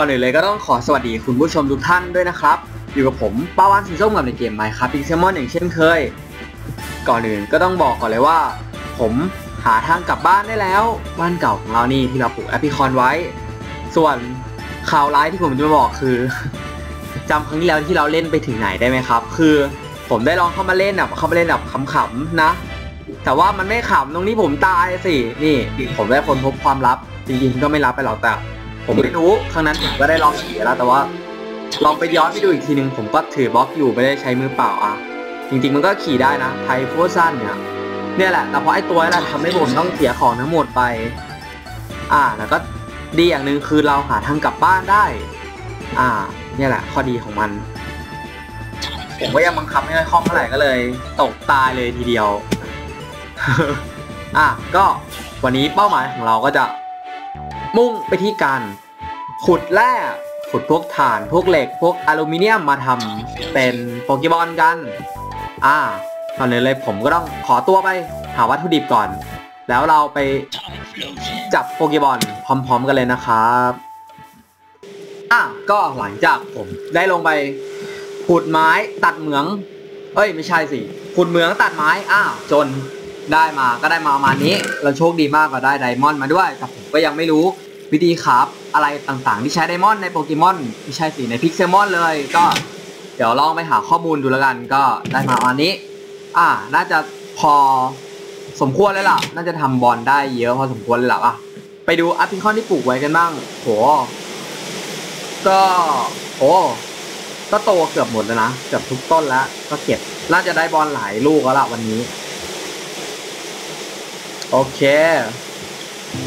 ก่อนอื่นเลยก็ต้องขอสวัสดีคุณผู้ชมทุกท่านด้วยนะครับ อยู่กับผมป้าวานสีส้มกับในเกม Minecraft Pixelmon อย่างเช่นเคย ก่อนอื่นก็ต้องบอกก่อนเลยว่า ผมหาทางกลับบ้านได้แล้ว บ้านเก่าของเรานี่ที่เราปลูกแอปพลิคอนไว้ ส่วนข่าวร้ายที่ผมจะมาบอกคือจำครั้งที่แล้วที่เราเล่นไปถึงไหนได้ไหมครับ คือผมได้ลองเข้ามาเล่นแบบเข้ามาเล่นแบบขำๆนะ แต่ว่ามันไม่ขำตรงนี้ผมตายสิ นี่ ผมได้คนพบความลับจริงๆก็ไม่รับไปหรอกแต่ ผมไม่รู้ครั้งนั้นผมก็ได้ลองขี่แล้ว แต่ว่าลองไปย้อนไปดูอีกทีหนึ่งผมก็ถือบล็อกอยู่ไม่ได้ใช้มือเปล่าอะจริงๆมันก็ขี่ได้นะไทโฟสั้นเนี่ยเนี่ยแหละ แต่พราะไอ้ตัวนี่แหละทำให้ผมต้องเสียของทั้งหมดไป อ่า แล้วก็ดีอย่างหนึ่งคือเราหาทางกลับบ้านได้ อ่า เนี่ยแหละ ข้อดีของมัน ผมก็ยังบังคับไม่ค่อยคล่องเท่าไหร่ก็เลย ตกตายเลยทีเดียว อะ ก็วันนี้เป้าหมายของเราก็จะ มุ่งไปที่การขุดแร่ขุดพวกถ่านพวกเหล็กพวกอลูมิเนียมมาทำเป็นโปเกมอนกัน อ่าตอนนี้เลยผมก็ต้องขอตัวไปหาวัตถุดิบก่อน แล้วเราไปจับโปเกมอนพร้อมๆกันเลยนะครับอะก็หลังจากผมได้ลงไปขุดไม้ตัดเหมือง เอ้ยไม่ใช่สิขุดเหมืองตัดไม้อ้าวจน ได้มาก็ได้มาประมาณนี้ เราโชคดีมากก็ได้ไดมอนด์มาด้วยแต่ผมก็ยังไม่รู้วิธีคราฟอะไรต่างๆ ที่ใช้ไดมอนด์ในโปเกมอนไม่ใช่สิในพิกเซมอนเลยก็เดี๋ยวลองไปหาข้อมูลดูแล้วกัน ก็ได้มาประมาณนี้ อ่า น่าจะพอสมควรเลยล่ะ น่าจะทำบอลได้เยอะพอสมควรเลยล่ะอะไปดูอัพพิคอนที่ปลูกไว้กันบ้างโหก็โอ้ก็โตเกือบหมดแล้วนะเกือบทุกต้นแล้ว ก็เก็บน่าจะได้บอลหลายลูกแล้วล่ะวันนี้ โอเค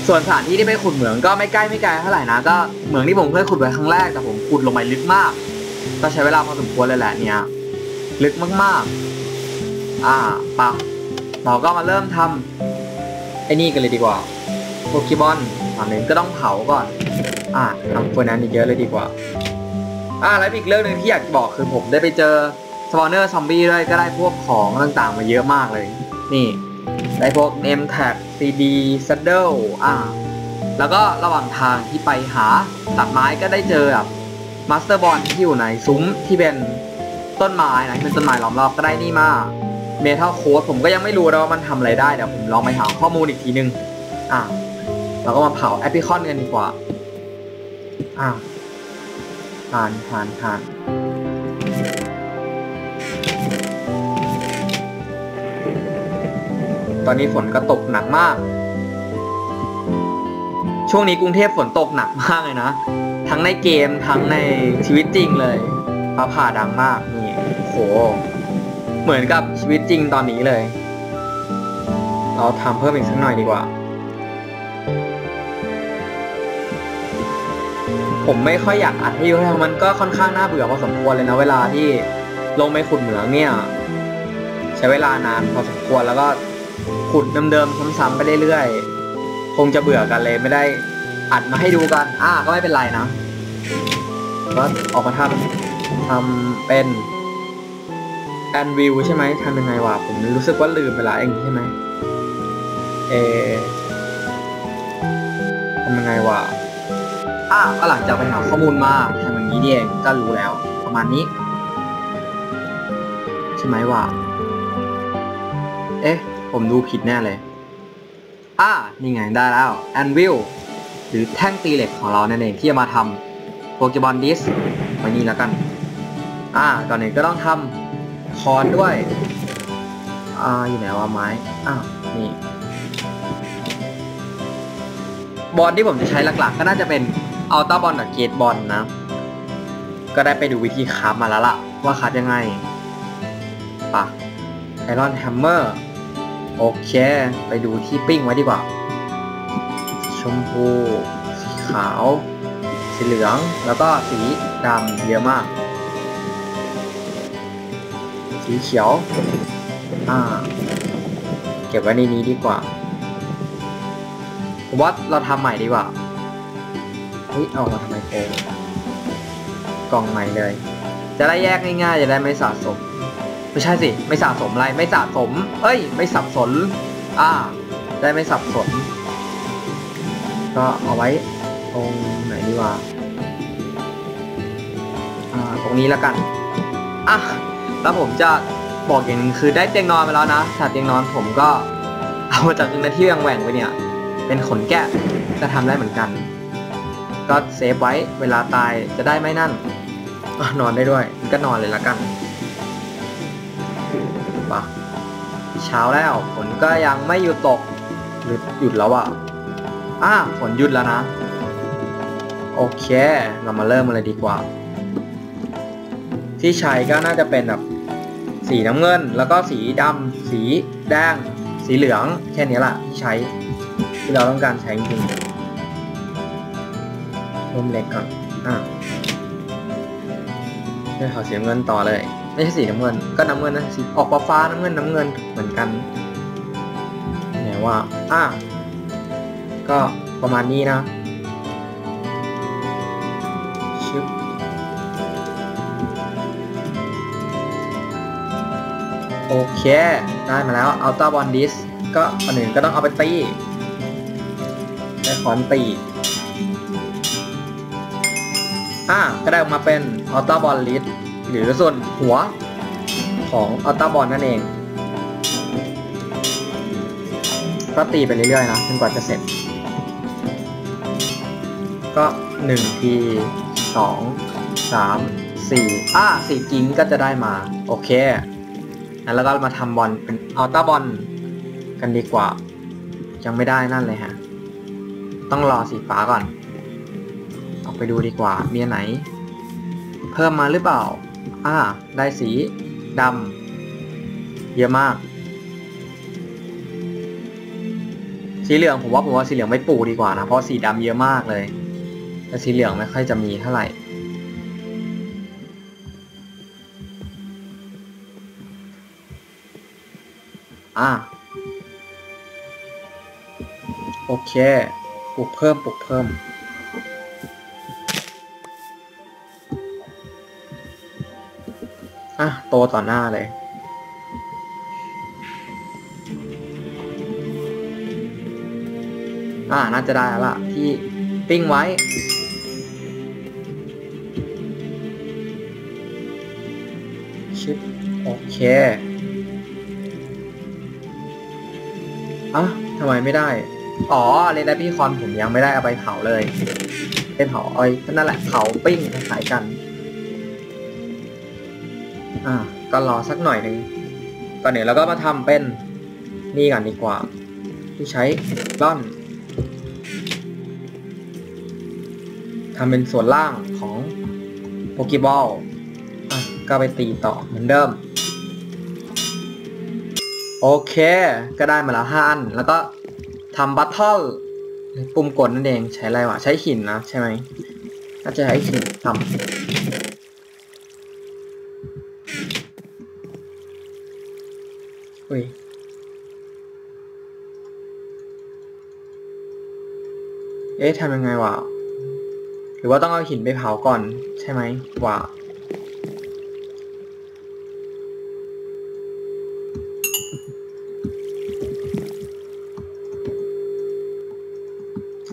ส่วนสถานที่ที่ไปขุดเหมืองก็ไม่ใกล้ไม่ไกลเท่าไหร่นะ ก็เหมืองที่ผมเคยขุดไว้ครั้งแรกแต่ผมขุดลงไปลึกมาก ก็ใช้เวลาพอสมควรเลยแหละเนี่ย ลึกมากๆ อ่าปะเราก็มาเริ่มทำไอ้นี่กันเลยดีกว่าโปเกบอลตอนนี้ก็ต้องเผาก่อน อ่าทำเฟอร์นันอีกเยอะเลยดีกว่า อ่า แล้วอีกเรื่องหนึ่งที่อยากบอกคือผมได้ไปเจอสปอนเนอร์ซอมบี้ด้วยก็ได้พวกของต่างๆ มาเยอะมากเลย นี่ ได้พวก name tag cd saddle อ่าแล้วก็ระหว่างทางที่ไปหาตัดไม้ก็ได้เจอแบบมาสเตอร์บอลที่อยู่ในซุ้มที่เป็นต้นไม้นะที่เป็นต้นไม้ล้อมรอบก็ได้นี่มาเมทัลโค้ดผมก็ยังไม่รู้นะว่ามันทำอะไรได้เดี๋ยวผมลองไปหาข้อมูลอีกทีนึง อ่าเราก็มาเผาแอปพลิคอนกันดีกว่า อ่าทานทานทาน ตอนนี้ฝนก็ตกหนักมาก ช่วงนี้กรุงเทพฝนตกหนักมากเลยนะ ทั้งในเกมทั้งในชีวิตจริงเลยฟ้าผ่าดังมากนี่โห เหมือนกับชีวิตจริงตอนนี้เลย เราทำเพิ่มอีกสักหน่อยดีกว่า ผมไม่ค่อยอยากอัดให้เยอะมันก็ค่อนข้างน่าเบื่อพอสมควรเลยนะเวลาที่ลงไปขุดเหมืองเนี่ย ใช้เวลานานพอสมควรแล้วก็ ขุดเดิมๆซ้ำๆไปเรื่อยๆ คงจะเบื่อกันเลยไม่ได้อัดมาให้ดูกัน อ่าก็ไม่เป็นไรนะก็ออกมาทำทำเป็นแอนวิวใช่ไหมทำยังไงวะผมรู้สึกว่าลืมไปละเองใช่ไหมเอทำยังไงวะอ่าก็หลังจากไปหาข้อมูลมาทำอย่างนี้นี่เองก็รู้แล้ว ประมาณนี้ ใช่ไหมวะเอ๊ะ ผมดูผิดแน่เลย อ่า นี่ไงได้แล้ว Anvil หรือแท่งตีเหล็กของเรานั่นเองที่จะมาทำโปเกบอลดิสไว้นี่แล้วกัน อ่า ก่อนอื่นก็ต้องทำคอนด้วย อ่า อยู่ไหนวะไม้ อ้าว นี่ บอลที่ผมจะใช้หลักๆ ก็น่าจะเป็นอัลต้าบอลกับเกตบอลนะ ก็ได้ไปดูวิธีคราฟมาแล้วล่ะ ว่าคราฟยังไงปะไอรอนแฮมเมอร์ โอเค ไปดูที่ปิ้งไว้ดีกว่า ชมพู สีขาว สีเหลือง แล้วก็สีดำเยอะมาก สีเขียว อ่า เก็บไว้ในนี้ดีกว่าผมว่าเราทำใหม่ดีกว่า เฮ้ย เอามาทำไมโกงกล่องใหม่เลย จะได้แยกง่ายๆ จะได้ไม่สะสม ไม่ใช่สิ ไม่สะสมอะไร ไม่สะสม เอ้ย ไม่สับสน อ่า ได้ไม่สับสน ก็เอาไว้ตรงไหนดีวะรงนี้แล้วกัน อะ แล้วผมจะบอกอย่างหนึงคือได้เตียงนอนไปแล้วนะแต่เตียงนอนผมก็เอามาจากตรงนั้นที่ยังแหว่งไปเนี่ย เป็นขนแกะจะทำได้เหมือนกัน ก็เซฟไว้เวลาตายจะได้ไม่นั่น นอนได้ด้วยก็นอนเลยละกัน ปะเช้าแล้วฝนก็ยังไม่หยุดตกหรือหยุดแล้วอะอะฝนหยุดแล้วนะ โอเค เรามาเริ่มเลยดีกว่า ที่ใช้ก็น่าจะเป็นแบบสีน้ำเงิน แล้วก็สีดำสีแดง สีเหลืองแค่นี้แหละที่ใช้ที่เราต้องการใช้จริงๆร่มเล็กก่อนอะเดี๋ยวขอเสีน้ำเงินต่อเลย ไม่ใช่สีน้ำเงิน ก็น้ำเงินนะสีออกฟ้าฟ้าน้ำเงินน้ำเงินเหมือนกันไหนว่าอะก็ประมาณนี้นะชึบโอเคได้มาแล้ว Ultra Bond Disc ก็อันอื่นก็ต้องเอาไปตีใช้ขอนตีอะก็ได้ออกมาเป็น Ultra Bond List หรือส่วนหัวของ Ultra Bond นั่นเอง ก็ตีไปเรื่อยๆนะจนกว่าจะเสร็จ ก็1ที2 3 4อะ4กิ้งก็จะได้มา โอเคแล้วก็มาทำบอลเป็นอัลตาบอลกันดีกว่า ยังไม่ได้นั่นเลยฮะ ต้องรอสีฟ้าก่อน ออกไปดูดีกว่า มีอันไหน เพิ่มมาหรือเปล่า อ่า ได้สีดำเยอะมาก สีเหลืองผมว่าผมว่าสีเหลืองไม่ปูดีกว่านะ เพราะสีดำเยอะมากเลยแต่สีเหลืองไม่ค่อยจะมีเท่าไหร่ อะโอเค ปลุกเพิ่มปลุกเพิ่ม อะ โตต่อหน้าเลยอ่าน่าจะได้ละที่ปิ้งไว้ ชิป โอเค อะทำไมไม่ได้ อ๋อเรดาพี่คอนผมยังไม่ได้เอาไปเผาเลยเป็นเผาอ้อยนั่นแหละเผาปิ้งคล้ายกัน อะก็รอสักหน่อยหนึ่งก่อนเดี๋ยวเราก็มาทำเป็นนี่กันดีกว่า ที่ใช้ล่อนทำเป็นส่วนล่างของโปเกบอลก็ไปตีต่อเหมือนเดิม โอเค ก็ได้มาแล้วห้าอัน แล้วก็ทำบัตเทิลปุ่มกดนั่นเองใช้อะไรวะ ใช้หินนะ ใช่ไหมน่าจะใช้หินทำุย เอ๊ะทำยังไงวะ หรือว่าต้องเอาหินไปเผาก่อน ใช่ไหมวะ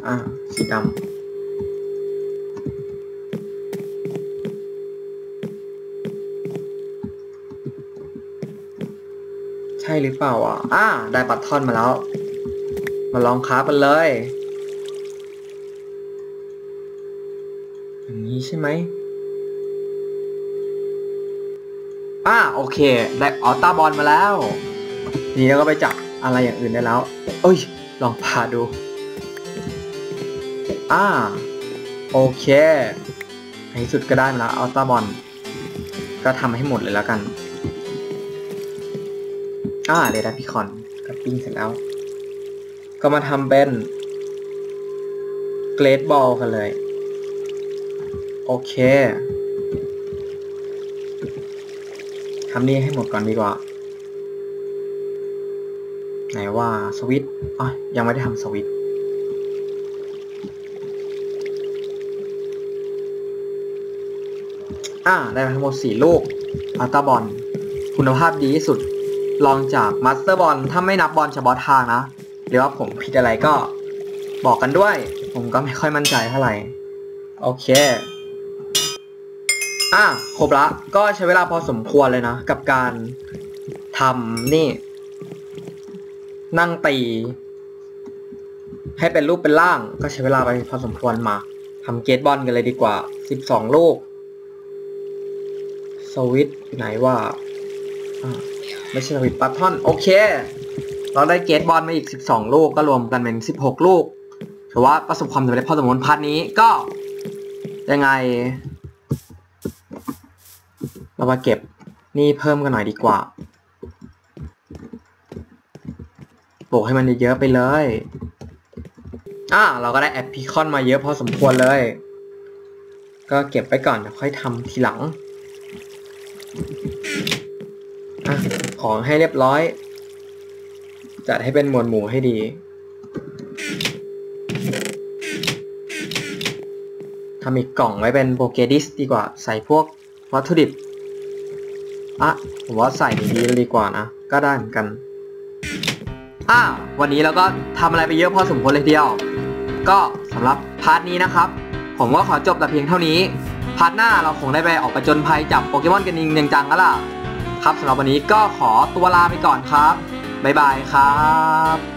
อ่าสีดำ หรือเปล่าอะอ่าได้ปัดท่อนมาแล้ว มาลองค้ากันเลยอย่างนี้ใช่ไหมอ่าโอเค ได้ออต้าบอลมาแล้วทีนี้เราก็ไปจับอะไรอย่างอื่นได้แล้ว เอ้ย ลองพาดู อ่า โอเคในที่สุดก็ได้มาแล้วอัลตาบอล ก็ทำให้หมดเลยแล้วกัน อ่าเรดาพิคอนก็ปิ้งเสร็จแล้ว ก็มาทำเป็นเกรดบอลกันเลย โอเคทำนี่ให้หมดก่อนดีกว่า ไหนว่าสวิตอ๋อยังไม่ได้ทำสวิตอ่าได้ทั้งหมด 4 ลูกอัลตาบอลคุณภาพดีที่สุด ลองจากมาสเตอร์บอลถ้าไม่นับบอลเฉพาะทางนะ หรือว่าผมผิดอะไรก็บอกกันด้วย ผมก็ไม่ค่อยมั่นใจเท่าไหร่ โอเค อะครบละ ก็ใช้เวลาพอสมควรเลยนะ กับการทำนี่ นั่งตี ให้เป็นรูปเป็นร่าง ก็ใช้เวลาไปพอสมควรมาทำเกตบอลกันเลยดีกว่า 12 ลูก สวิตอยู่ไหนว่าอ่า ไม่ใช่สวิตปัตทอนโอเค เราได้เกตบอลมาอีก 12 ลูกก็รวมกันเป็น 16 ลูกถือว่าประสบความสำเร็จพอสมควรพาร์ทนี้ก็ยังไง เรามาเก็บนี่เพิ่มกันหน่อยดีกว่าโบกให้มันเยอะไปเลย อ่าเราก็ได้แอปพิคอนมาเยอะพอสมควรเลย ก็เก็บไปก่อนเดี๋ยวค่อยทำทีหลัง อะ ของให้เรียบร้อย จัดให้เป็นหมวดหมู่ให้ดีทำอีกกล่องไว้เป็นโบเกดิสดีกว่าใส่พวกวัตถุดิบอะผมว่าใส่ดีดีกว่านะ ก็ได้เหมือนกันอะวันนี้เราก็ทำอะไรไปเยอะพอสมควรเลยทีเดียว ก็สำหรับพาร์ทนี้นะครับ ผมก็ขอจบแต่เพียงเท่านี้ พาร์ทหน้าเราคงได้ไปออกประจนภัยจับโปเกมอนกันจริงจังแล้วล่ะ ครับสำหรับวันนี้ก็ขอตัวลาไปก่อนครับบ๊ายบายครับ